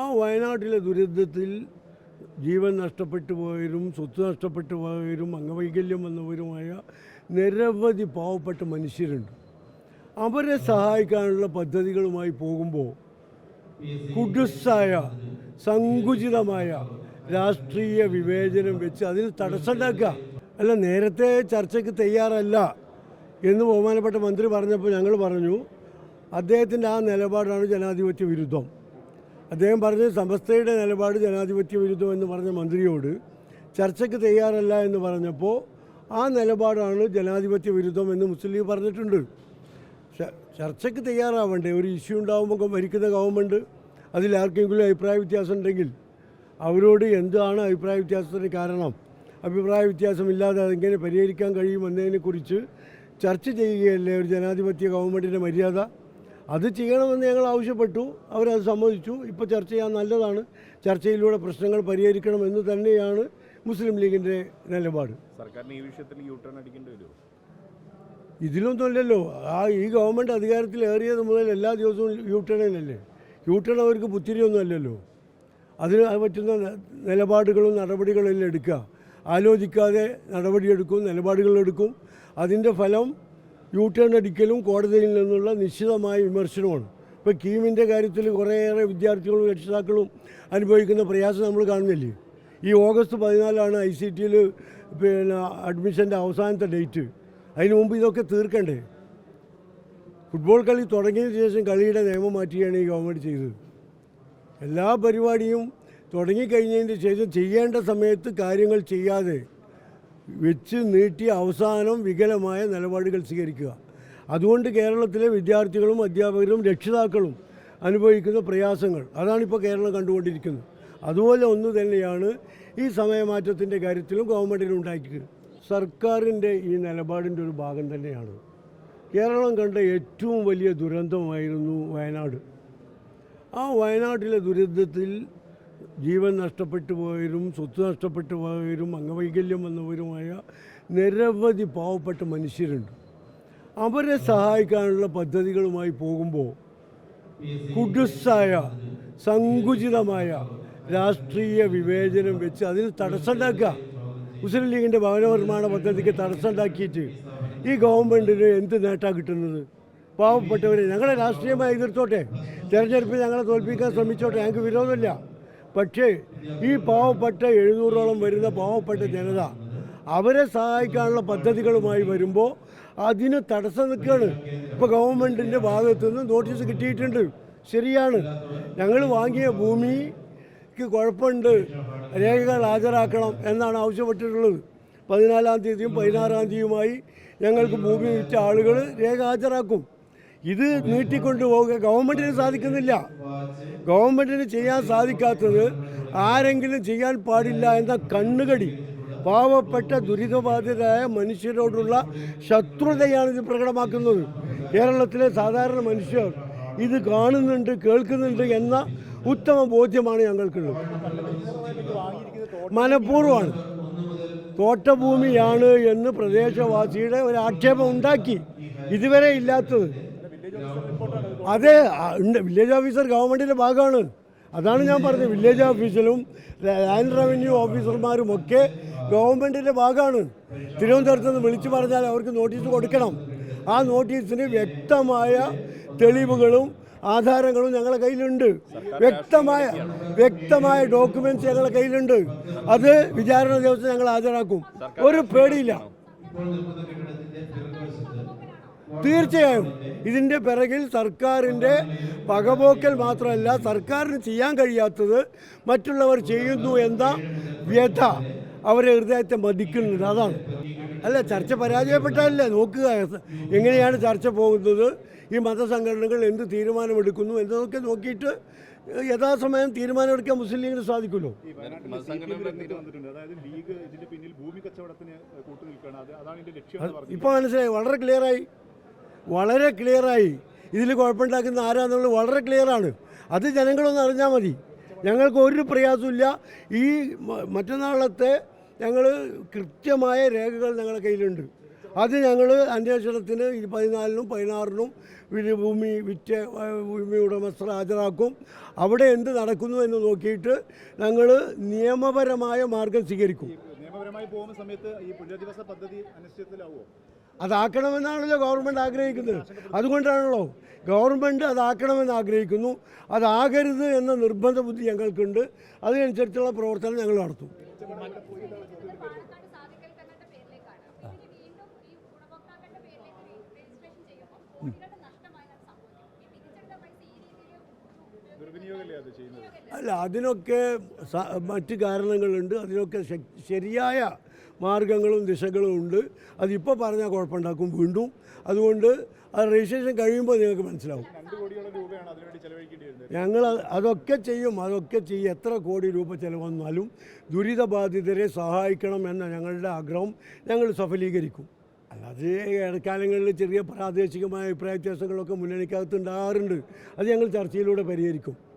ആ വയനാട്ടിലെ ദുരന്തത്തിൽ ജീവൻ നഷ്ടപ്പെട്ടു പോയവരും സ്വത്ത് നഷ്ടപ്പെട്ടു പോയവരും അംഗവൈകല്യം വന്നവരുമായ നിരവധി പാവപ്പെട്ട മനുഷ്യരുണ്ട്. അവരെ സഹായിക്കാനുള്ള പദ്ധതികളുമായി പോകുമ്പോൾ കുടുസായ സങ്കുചിതമായ രാഷ്ട്രീയ വിവേചനം വെച്ച് അതിന് തടസ്സമുണ്ടാക്കുക. അല്ല നേരത്തെ ചർച്ചയ്ക്ക് തയ്യാറല്ല എന്ന് ബഹുമാനപ്പെട്ട മന്ത്രി പറഞ്ഞപ്പോൾ ഞങ്ങൾ പറഞ്ഞു അദ്ദേഹത്തിന്റെ ആ നിലപാടാണ് ജനാധിപത്യ വിരുദ്ധം. അദ്ദേഹം പറഞ്ഞത് സമസ്തയുടെ നിലപാട് ജനാധിപത്യ വിരുദ്ധമെന്ന് പറഞ്ഞ മന്ത്രിയോട് ചർച്ചയ്ക്ക് തയ്യാറല്ല എന്ന് പറഞ്ഞപ്പോൾ ആ നിലപാടാണ് ജനാധിപത്യ വിരുദ്ധം എന്ന് മുസ്ലിം ലീഗ് പറഞ്ഞിട്ടുണ്ട്. ചർച്ചയ്ക്ക് തയ്യാറാവണ്ടേ? ഒരു ഇഷ്യൂ ഉണ്ടാകുമ്പോൾ ഭരിക്കുന്ന ഗവൺമെന്റ് അതിൽ ആർക്കെങ്കിലും അഭിപ്രായ വ്യത്യാസം ഉണ്ടെങ്കിൽ അവരോട് എന്താണ് അഭിപ്രായ വ്യത്യാസത്തിന് കാരണം? അഭിപ്രായ വ്യത്യാസമില്ലാതെ അതെങ്ങനെ പരിഹരിക്കാൻ കഴിയുമെന്നതിനെക്കുറിച്ച് ചർച്ച ചെയ്യുകയല്ലേ ഒരു ജനാധിപത്യ ഗവൺമെന്റിന്റെ മര്യാദ? അത് ചെയ്യണമെന്ന് ഞങ്ങൾ ആവശ്യപ്പെട്ടു. അവരത് സമ്മതിച്ചു. ഇപ്പോൾ ചർച്ച ചെയ്യാൻ നല്ലതാണ്. ചർച്ചയിലൂടെ പ്രശ്നങ്ങൾ പരിഹരിക്കണമെന്ന് തന്നെയാണ് മുസ്ലിം ലീഗിന്റെ നിലപാട്. സർക്കാരിന് ഈ വിഷയത്തിൽ യൂ ടേൺ അടിക്കേണ്ടി വരുമോ? ഇതിലൊന്നുമല്ലല്ലോ ആ ഈ ഗവൺമെന്റ് അധികാരത്തിൽ ഏറിയത് മുതൽ എല്ലാ ദിവസവും യൂ യൂട്ടേൺ അവർക്ക് പുത്തിരിയൊന്നും അല്ലല്ലോ. അതിന് പറ്റുന്ന നിലപാടുകളും നടപടികളും എല്ലാം എടുക്കുക. ആലോചിക്കാതെ നടപടിയെടുക്കും നിലപാടുകളെടുക്കും അതിന്റെ ഫലം യൂ ടേൺ അടിക്കലും കോടതിയിൽ നിന്നുള്ള നിശ്ചിതമായ വിമർശനമാണ്. ഇപ്പോൾ കീമിന്റെ കാര്യത്തിൽ കുറേയേറെ വിദ്യാർത്ഥികളും രക്ഷിതാക്കളും അനുഭവിക്കുന്ന പ്രയാസം നമ്മൾ കാണുന്നില്ലേ? ഈ ഓഗസ്റ്റ് പതിനാലാണ് ഐ സി ടിയിൽ പിന്നെ അഡ്മിഷന്റെ അവസാനത്തെ ഡേറ്റ്. അതിന് മുമ്പ് ഇതൊക്കെ തീർക്കണ്ടേ? ഫുട്ബോൾ കളി തുടങ്ങിയതിന് ശേഷം കളിയുടെ നിയമം മാറ്റുകയാണ് ഈ ഗവൺമെന്റ് ചെയ്തത്. എല്ലാ പരിപാടിയും തുടങ്ങിക്കഴിഞ്ഞതിന്റെ ശേഷം ചെയ്യേണ്ട സമയത്ത് കാര്യങ്ങൾ ചെയ്യാതെ വെച്ച് നീട്ടി അവസാനം വികലമായ നിലപാടുകൾ സ്വീകരിക്കുക. അതുകൊണ്ട് കേരളത്തിലെ വിദ്യാർത്ഥികളും അധ്യാപകരും രക്ഷിതാക്കളും അനുഭവിക്കുന്ന പ്രയാസങ്ങൾ അതാണിപ്പോൾ കേരളം കണ്ടുകൊണ്ടിരിക്കുന്നത്. അതുപോലെ ഒന്ന് തന്നെയാണ് ഈ സമയമാറ്റത്തിന്റെ കാര്യത്തിലും ഗവൺമെന്റിന് ഉണ്ടാക്കിയത്. സർക്കാരിന്റെ ഈ നിലപാടിന്റെ ഒരു ഭാഗം തന്നെയാണ്. കേരളം കണ്ട ഏറ്റവും വലിയ ദുരന്തമായിരുന്നു വയനാട്. ആ വയനാട്ടിലെ ദുരന്തത്തിൽ ജീവൻ നഷ്ടപ്പെട്ടു പോയവരും സ്വത്ത് നഷ്ടപ്പെട്ടു പോയവരും അംഗവൈകല്യം വന്നവരുമായ നിരവധി പാവപ്പെട്ട മനുഷ്യരുണ്ട്. അവരെ സഹായിക്കാനുള്ള പദ്ധതികളുമായി പോകുമ്പോൾ കുടുസായ സങ്കുചിതമായ രാഷ്ട്രീയ വിവേചനം വെച്ച് അതിന് തടസ്സമുണ്ടാക്കുക. മുസ്ലിം ലീഗിന്റെ ഭവന നിർമ്മാണ പദ്ധതിക്ക് തടസ്സമുണ്ടാക്കിയിട്ട് ഈ ഗവൺമെന്റിന് എന്ത് നേട്ടമാണ് കിട്ടുന്നത്? പാവപ്പെട്ടവരെ ഞങ്ങളെ രാഷ്ട്രീയമായി എതിർത്തോട്ടെ? തെരഞ്ഞെടുപ്പിൽ ഞങ്ങളെ തോൽപ്പിക്കാൻ ശ്രമിച്ചോട്ടെ? ഞങ്ങൾക്ക് വിരോധമില്ല. പക്ഷേ ഈ പാവപ്പെട്ട എഴുന്നൂറോളം വരുന്ന പാവപ്പെട്ട ജനത അവരെ സഹായിക്കാനുള്ള പദ്ധതികളുമായി വരുമ്പോൾ അതിന് തടസ്സം നിൽക്കുകയാണ്. ഇപ്പോൾ ഗവൺമെന്റിന്റെ ഭാഗത്തു നിന്ന് നോട്ടീസ് കിട്ടിയിട്ടുണ്ട്. ശരിയാണ്. ഞങ്ങൾ വാങ്ങിയ ഭൂമിക്ക് കുഴപ്പമുണ്ട്. രേഖകൾ ഹാജരാക്കണം എന്നാണ് ആവശ്യപ്പെട്ടിട്ടുള്ളത്. പതിനാലാം തീയതിയും പതിനാറാം തീയതിയുമായി ഞങ്ങൾക്ക് ഭൂമി വിറ്റ ആളുകൾ രേഖ ഹാജരാക്കും. ഇത് നീട്ടിക്കൊണ്ടു പോവുക ഗവൺമെന്റിന് സാധിക്കുന്നില്ല. ഗവൺമെന്റിന് ചെയ്യാൻ സാധിക്കാത്തത് ആരെങ്കിലും ചെയ്യാൻ പാടില്ല എന്ന കണ്ണുകടി പാവപ്പെട്ട ദുരിതബാധിതരായ മനുഷ്യരോടുള്ള ശത്രുതയാണ് ഇത് പ്രകടമാക്കുന്നത്. കേരളത്തിലെ സാധാരണ മനുഷ്യർ ഇത് കാണുന്നുണ്ട് കേൾക്കുന്നുണ്ട് എന്ന ഉത്തമ ബോധ്യമാണ് ഞങ്ങൾക്കുള്ളത്. മനഃപൂർവമാണ്. തോട്ടഭൂമിയാണ് എന്ന് പ്രദേശവാസിയുടെ ഒരു ആക്ഷേപം ഉണ്ടാക്കി ഇതുവരെ ഇല്ലാത്തത്. അതെ ഉണ്ട്. വില്ലേജ് ഓഫീസർ ഗവൺമെന്റിന്റെ ഭാഗമാണ്. അതാണ് ഞാൻ പറഞ്ഞത്. വില്ലേജ് ഓഫീസിലും ലാൻഡ് റവന്യൂ ഓഫീസർമാരും ഒക്കെ ഗവൺമെന്റിന്റെ ഭാഗമാണ്. തിരുവനന്തപുരത്ത് നിന്ന് വിളിച്ചു പറഞ്ഞാൽ അവർക്ക് നോട്ടീസ് കൊടുക്കണം. ആ നോട്ടീസിന് വ്യക്തമായ തെളിവുകളും ആധാരങ്ങളും ഞങ്ങളുടെ കയ്യിലുണ്ട്. വ്യക്തമായ വ്യക്തമായ ഡോക്യുമെന്റ്സ് ഞങ്ങളുടെ കയ്യിലുണ്ട്. അത് വിചാരണ ദിവസം ഞങ്ങൾ ഹാജരാക്കും. ഒരു പേടിയില്ല. തീർച്ചയായും. ഇതിന്റെ പിറകിൽ സർക്കാരിന്റെ പകപോക്കൽ മാത്രമല്ല സർക്കാരിന് ചെയ്യാൻ കഴിയാത്തത് മറ്റുള്ളവർ ചെയ്യുന്നു എന്ന വ്യഥ അവരെ ഹൃദയത്തെ മതിക്കുന്നുണ്ട് അതാണ്. അല്ല ചർച്ച പരാജയപ്പെട്ടാലല്ലേ? നോക്കുക. എങ്ങനെയാണ് ചർച്ച പോകുന്നത്? ഈ മതസംഘടനകൾ എന്ത് തീരുമാനമെടുക്കുന്നു എന്നതൊക്കെ നോക്കിയിട്ട് യഥാസമയം തീരുമാനമെടുക്കാൻ മുസ്ലിം ലീഗിന് സാധിക്കുമല്ലോ. ഇപ്പോൾ മനസ്സിലായി. വളരെ ക്ലിയറായി വളരെ ക്ലിയറായി ഇതിൽ കുഴപ്പമുണ്ടാക്കുന്ന ആരാന്നുള്ളത് വളരെ ക്ലിയറാണ് അത് ജനങ്ങളൊന്ന് അറിഞ്ഞാൽ മതി. ഞങ്ങൾക്ക് ഒരു പ്രയാസമില്ല ഈ മറ്റന്നാളത്തെ ഞങ്ങൾ കൃത്യമായ രേഖകൾ ഞങ്ങളുടെ കയ്യിലുണ്ട്. അത് ഞങ്ങൾ അന്വേഷണത്തിന് ഈ പതിനാലിനും പതിനാറിനും ഭൂമി വിറ്റ് ഭൂമി ഉടമസ്ഥർ ഹാജരാക്കും. അവിടെ എന്ത് നടക്കുന്നു എന്ന് നോക്കിയിട്ട് ഞങ്ങൾ നിയമപരമായ മാർഗം സ്വീകരിക്കും. നിയമപരമായി പോകുന്ന സമയത്ത് ഈ പുനരധിവാസ പദ്ധതി അനിശ്ചിതത്തിലാവുമോ? അതാക്കണമെന്നാണല്ലോ ഗവൺമെന്റ് ആഗ്രഹിക്കുന്നത്. അതുകൊണ്ടാണല്ലോ ഗവൺമെന്റ് അതാക്കണമെന്ന് ആഗ്രഹിക്കുന്നു. അതാകരുത് എന്ന നിർബന്ധ ബുദ്ധി ഞങ്ങൾക്കുണ്ട്. അതിനനുസരിച്ചുള്ള പ്രവർത്തനം ഞങ്ങൾ നടത്തും. അല്ല അതിനൊക്കെ മറ്റ് കാരണങ്ങളുണ്ട്. അതിനൊക്കെ ശരിയായ മാർഗങ്ങളും ദിശകളും ഉണ്ട്. അതിപ്പോൾ പറഞ്ഞാൽ കുഴപ്പമുണ്ടാക്കും വീണ്ടും. അതുകൊണ്ട് അത് രജിസ്ട്രേഷൻ കഴിയുമ്പോൾ നിങ്ങൾക്ക് മനസ്സിലാവും. ഞങ്ങൾ അതൊക്കെ ചെയ്യും. അതൊക്കെ ചെയ്യും. എത്ര കോടി രൂപ ചിലവന്നാലും ദുരിതബാധിതരെ സഹായിക്കണം എന്ന ഞങ്ങളുടെ ആഗ്രഹം ഞങ്ങൾ സഫലീകരിക്കും. അല്ലാതെ ഇടക്കാലങ്ങളിൽ ചെറിയ പ്രാദേശികമായ അഭിപ്രായ വ്യത്യാസങ്ങളൊക്കെ മുന്നണിക്കകത്ത് ഉണ്ടാകാറുണ്ട്. അത് ഞങ്ങൾ ചർച്ചയിലൂടെ പരിഹരിക്കും.